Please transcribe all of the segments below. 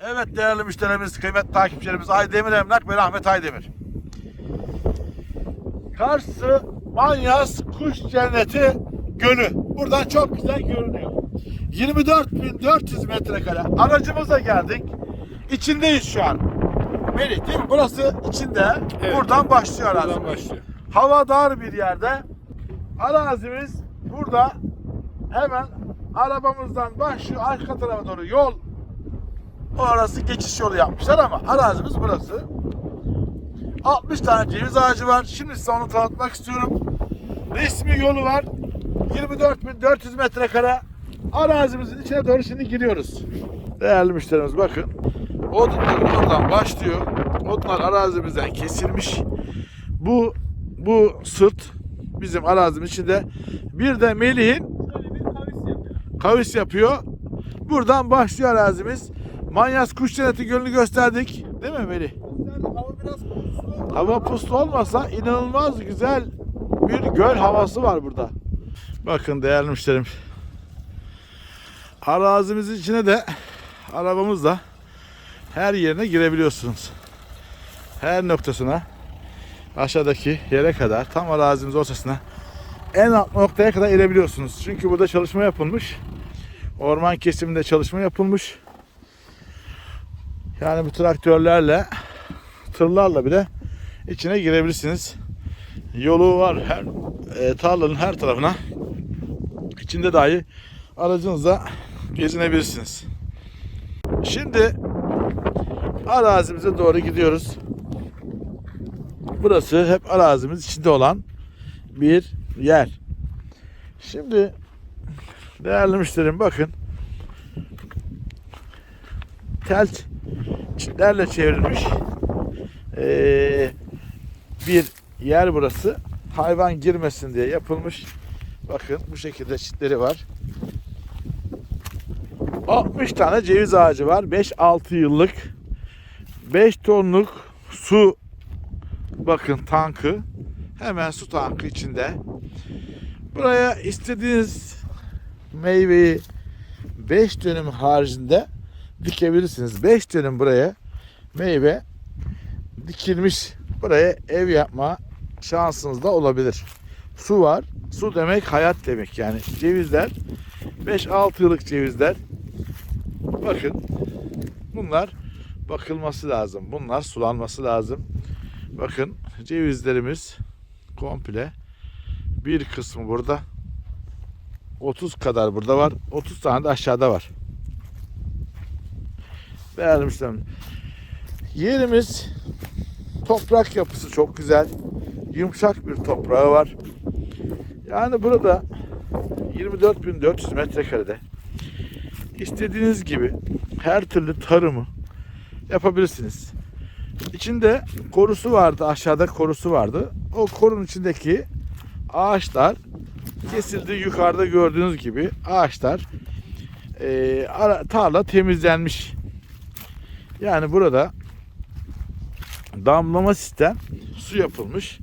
Evet değerli müşterimiz, kıymetli takipçilerimiz Aydemir Emlak ve Rahmet Aydemir. Karşı Manyas Kuş Cenneti Gölü. Buradan çok güzel görünüyor. 24.400 metrekare. Aracımızla geldik. İçindeyiz şu an. Melih değil mi? Burası içinde. Evet. Buradan başlıyor Buradan arazimiz. başlıyor. Hava dar bir yerde. Arazimiz burada hemen arabamızdan başlıyor arka tarafa doğru yol orası geçiş yolu yapmışlar ama arazimiz burası. 60 tane ceviz ağacı var. Şimdi size onu tanıtmak istiyorum. Resmi yolu var. 24.400 metrekare. Arazimizin içine doğru şimdi giriyoruz. Değerli müşterimiz bakın. Odunlar oradan başlıyor. Odunlar arazimizden kesilmiş. Bu bu sırt bizim arazimiz içinde. Bir de Melih'in kavis yapıyor. Buradan başlıyor arazimiz. Manyas Kuş Cenneti Gölü'nü gösterdik. Değil mi? Yani hava biraz puslu. Hava puslu olmasa inanılmaz güzel bir göl havası var burada. Bakın değerli müşterim. Arazimizin içine de arabamızla her yerine girebiliyorsunuz. Her noktasına aşağıdaki yere kadar tam arazimiz ortasına en alt noktaya kadar inebiliyorsunuz. Çünkü burada çalışma yapılmış. Orman kesiminde çalışma yapılmış. Yani bu traktörlerle tırlarla bile içine girebilirsiniz. Yolu var her e, tarlanın her tarafına. İçinde dahi aracınızla gezinebilirsiniz. Şimdi arazimize doğru gidiyoruz. Burası hep arazimiz içinde olan bir yer. Şimdi değerli müşterim bakın tel çitlerle çevrilmiş ee, bir yer burası. Hayvan girmesin diye yapılmış. Bakın bu şekilde çitleri var. 60 tane ceviz ağacı var. 5-6 yıllık. 5 tonluk su bakın tankı. Hemen su tankı içinde. Buraya istediğiniz meyveyi 5 dönüm haricinde dikebilirsiniz. 5 dönüm buraya meyve dikilmiş buraya ev yapma şansınız da olabilir. Su var. Su demek hayat demek yani. Cevizler 5-6 yıllık cevizler. Bakın bunlar bakılması lazım. Bunlar sulanması lazım. Bakın cevizlerimiz komple bir kısmı burada 30 kadar burada var. 30 tane de aşağıda var. Değerli müşterim. Yerimiz toprak yapısı çok güzel. Yumuşak bir toprağı var. Yani burada 24.400 metrekarede istediğiniz gibi her türlü tarımı yapabilirsiniz. İçinde korusu vardı. Aşağıda korusu vardı. O korunun içindeki ağaçlar kesildi. Yukarıda gördüğünüz gibi ağaçlar ara- tarla temizlenmiş. Yani burada damlama sistem su yapılmış.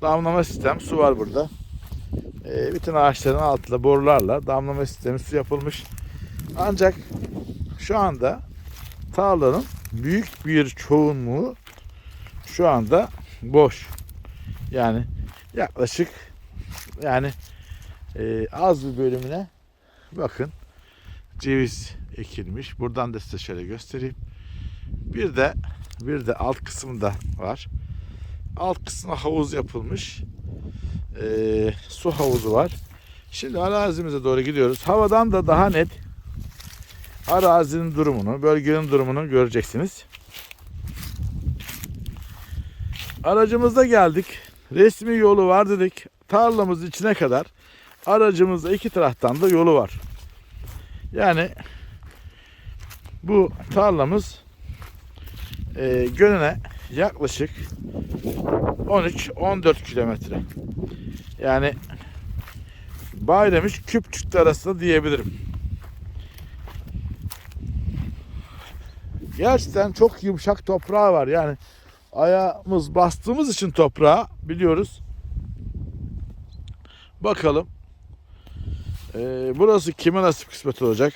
Damlama sistem su var burada. Ee, bütün ağaçların altında borularla damlama sistemi su yapılmış. Ancak şu anda tarlanın büyük bir çoğunluğu şu anda boş. Yani yaklaşık yani e, az bir bölümüne bakın ceviz ekilmiş. Buradan da size şöyle göstereyim. Bir de bir de alt kısımda var. Alt kısmına havuz yapılmış. Ee, su havuzu var. Şimdi arazimize doğru gidiyoruz. Havadan da daha net arazinin durumunu, bölgenin durumunu göreceksiniz. Aracımızda geldik. Resmi yolu var dedik. Tarlamız içine kadar aracımızda iki taraftan da yolu var. Yani bu tarlamız e, Gönen'e yaklaşık 13-14 kilometre. Yani Bayramış Küpçük'te arasında diyebilirim. Gerçekten çok yumuşak toprağı var. Yani ayağımız bastığımız için toprağa biliyoruz. Bakalım. Ee, burası kime nasip kısmet olacak?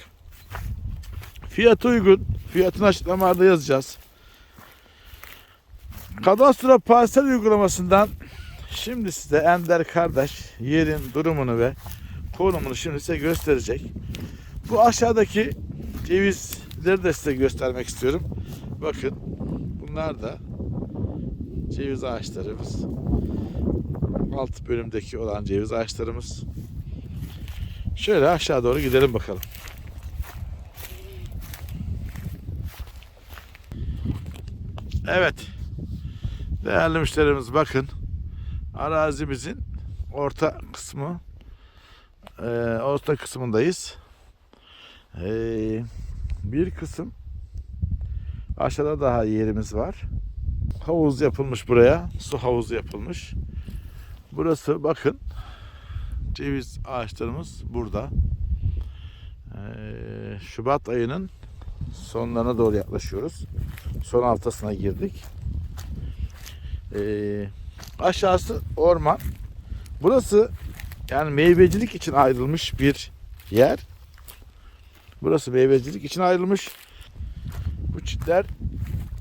Fiyatı uygun. Fiyatını açıklamalarda yazacağız. Kadastro parsel uygulamasından şimdi size Ender kardeş yerin durumunu ve konumunu şimdi size gösterecek. Bu aşağıdaki cevizleri de size göstermek istiyorum. Bakın bunlar da ceviz ağaçlarımız. Alt bölümdeki olan ceviz ağaçlarımız. Şöyle aşağı doğru gidelim bakalım. Evet. Değerli müşterimiz bakın. Arazimizin orta kısmı eee, orta kısmındayız. Eee, bir kısım aşağıda daha yerimiz var. Havuz yapılmış buraya. Su havuzu yapılmış. Burası bakın ceviz ağaçlarımız burada. Eee, Şubat ayının sonlarına doğru yaklaşıyoruz. Son haftasına girdik. Eee, aşağısı orman. Burası yani meyvecilik için ayrılmış bir yer. Burası meyvecilik için ayrılmış. Bu çitler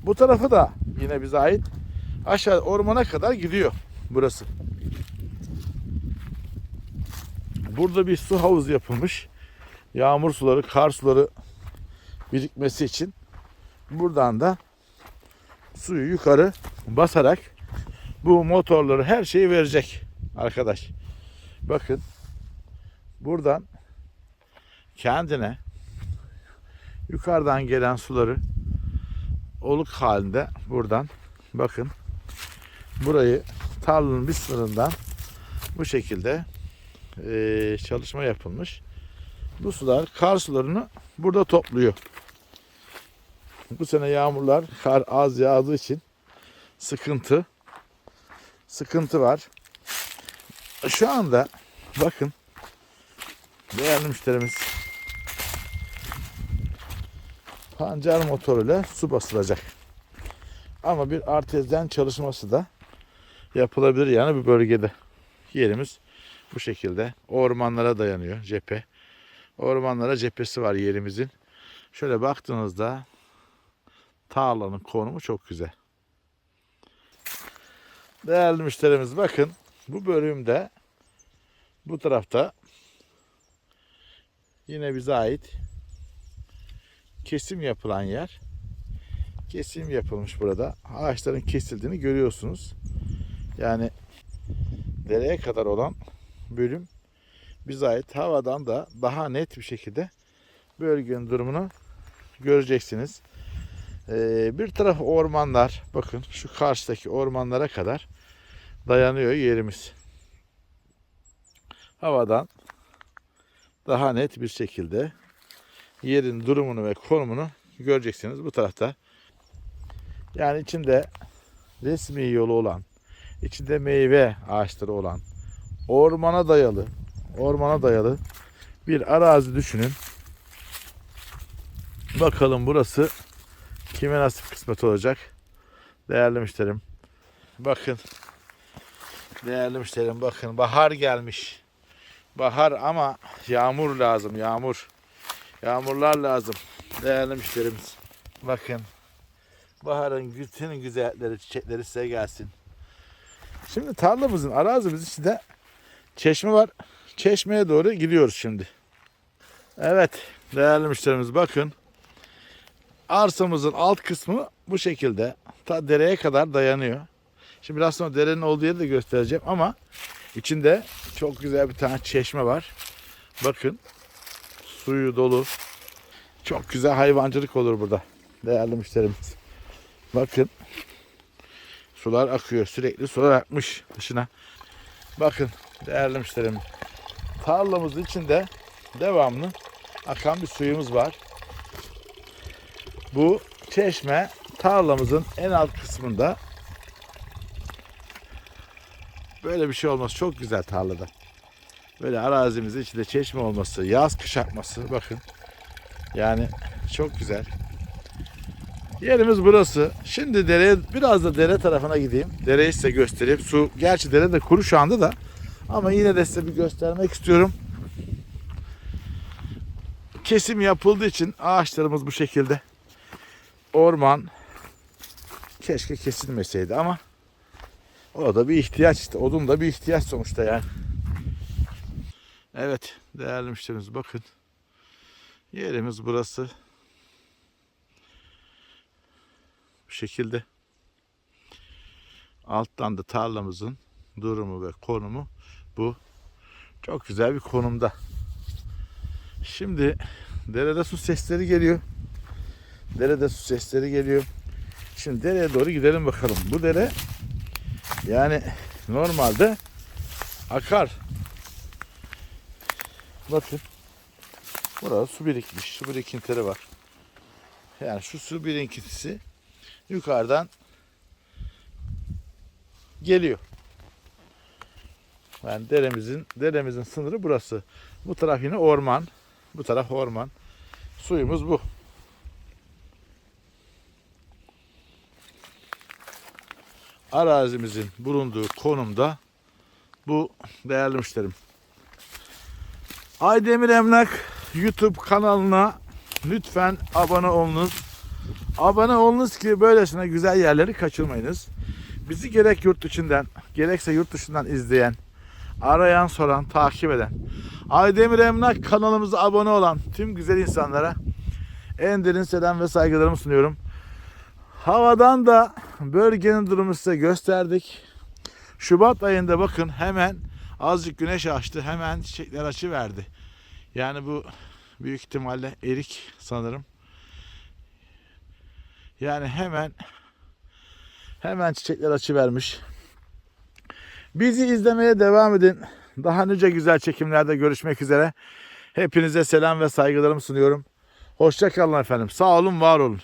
bu tarafı da yine bize ait. Aşağı ormana kadar gidiyor burası. Burada bir su havuzu yapılmış. Yağmur suları, kar suları birikmesi için. Buradan da suyu yukarı basarak bu motorları her şeyi verecek arkadaş. Bakın buradan kendine yukarıdan gelen suları oluk halinde buradan bakın burayı tarlanın bir sınırından bu şekilde eee, çalışma yapılmış. Bu sular kar sularını burada topluyor. Bu sene yağmurlar kar az yağdığı için sıkıntı sıkıntı var. Şu anda bakın değerli müşterimiz pancar motoruyla su basılacak. Ama bir artezyen çalışması da yapılabilir yani bu bölgede. Yerimiz bu şekilde. Ormanlara dayanıyor cephe. Ormanlara cephesi var yerimizin. Şöyle baktığınızda tarlanın konumu çok güzel. Değerli müşterimiz bakın bu bölümde bu tarafta yine bize ait kesim yapılan yer. Kesim yapılmış burada. Ağaçların kesildiğini görüyorsunuz. Yani dereye kadar olan bölüm bize ait. Havadan da daha net bir şekilde bölgenin durumunu göreceksiniz. Ee, bir taraf ormanlar. Bakın şu karşıdaki ormanlara kadar dayanıyor yerimiz. Havadan daha net bir şekilde yerin durumunu ve konumunu göreceksiniz bu tarafta. Yani içinde resmi yolu olan, içinde meyve ağaçları olan, ormana dayalı, ormana dayalı bir arazi düşünün. Bakalım burası kime nasip kısmet olacak. Değerli müşterim. Bakın. Değerli müşterim bakın bahar gelmiş. Bahar ama yağmur lazım yağmur. Yağmurlar lazım. Değerli müşterimiz. Bakın. Baharın bütün güzellikleri, çiçekleri size gelsin. Şimdi tarlamızın, arazimizin içinde çeşme var. Çeşmeye doğru gidiyoruz şimdi. Evet değerli müşterimiz bakın. Arsamızın alt kısmı bu şekilde. Ta dereye kadar dayanıyor. Şimdi biraz sonra derenin olduğu yeri de göstereceğim ama içinde çok güzel bir tane çeşme var. Bakın suyu dolu. Çok güzel hayvancılık olur burada. Değerli müşterimiz. Bakın. Sular akıyor. Sürekli sular akmış dışına. Bakın değerli müşterim. Tarlamızın içinde devamlı akan bir suyumuz var. Bu çeşme tarlamızın en alt kısmında böyle bir şey olması çok güzel tarlada. Böyle arazimizin içinde çeşme olması, yaz kış akması bakın. Yani çok güzel. Yerimiz burası. Şimdi dere biraz da dere tarafına gideyim. Dereyi size göstereyim. Su gerçi dere de kuru şu anda da ama yine de size bir göstermek istiyorum. kesim yapıldığı için ağaçlarımız bu şekilde. Orman keşke kesilmeseydi ama o da bir ihtiyaç işte. Odun da bir ihtiyaç sonuçta yani. Evet değerli müşterimiz bakın. Yerimiz burası. Bu şekilde. Alttan da tarlamızın durumu ve konumu bu. Çok güzel bir konumda. Şimdi derede su sesleri geliyor. Derede su sesleri geliyor. Şimdi dereye doğru gidelim bakalım. Bu dere yani normalde akar. Bakın. Burada su birikmiş. Su birikintileri var. Yani şu su birikintisi yukarıdan geliyor. Yani deremizin deremizin sınırı burası. Bu taraf yine orman. Bu taraf orman. Suyumuz bu. Arazimizin bulunduğu konumda bu değerli müşterim. Aydemir Emlak YouTube kanalına lütfen abone olunuz. Abone olunuz ki böylesine güzel yerleri kaçırmayınız. Bizi gerek yurt içinden gerekse yurt dışından izleyen, arayan, soran, takip eden, Aydemir Emlak kanalımıza abone olan tüm güzel insanlara en derin selam ve saygılarımı sunuyorum. Havadan da bölgenin durumunu size gösterdik. Şubat ayında bakın hemen azıcık güneş açtı. Hemen çiçekler açı verdi. Yani bu büyük ihtimalle erik sanırım. Yani hemen hemen çiçekler açı vermiş. Bizi izlemeye devam edin. Daha nice güzel çekimlerde görüşmek üzere. Hepinize selam ve saygılarımı sunuyorum. Hoşça kalın efendim. Sağ olun, var olun.